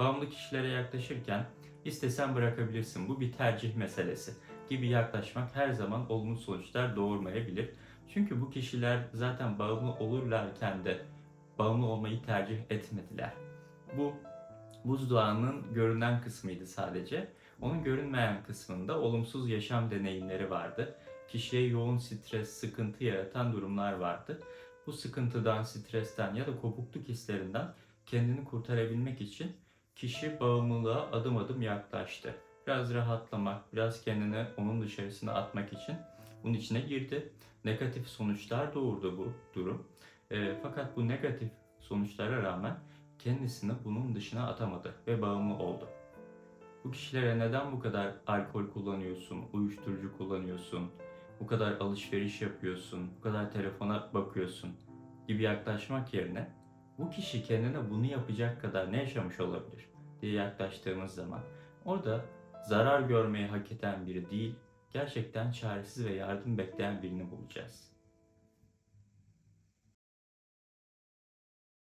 Bağımlı kişilere yaklaşırken istesen bırakabilirsin bu bir tercih meselesi gibi yaklaşmak her zaman olumlu sonuçlar doğurmayabilir. Çünkü bu kişiler zaten bağımlı olurlarken de bağımlı olmayı tercih etmediler. Bu buzdağının görünen kısmıydı sadece. Onun görünmeyen kısmında olumsuz yaşam deneyimleri vardı. Kişiye yoğun stres, sıkıntı yaratan durumlar vardı. Bu sıkıntıdan, stresten ya da kopukluk hislerinden kendini kurtarabilmek için kişi bağımlılığa adım adım yaklaştı. Biraz rahatlamak, biraz kendini onun dışarısına atmak için bunun içine girdi. Negatif sonuçlar doğurdu bu durum. E, fakat bu negatif sonuçlara rağmen kendisini bunun dışına atamadı ve bağımlı oldu. Bu kişilere neden bu kadar alkol kullanıyorsun, uyuşturucu kullanıyorsun, bu kadar alışveriş yapıyorsun, bu kadar telefona bakıyorsun gibi yaklaşmak yerine bu kişi kendine bunu yapacak kadar ne yaşamış olabilir diye yaklaştığımız zaman orada zarar görmeyi hak eden biri değil, gerçekten çaresiz ve yardım bekleyen birini bulacağız.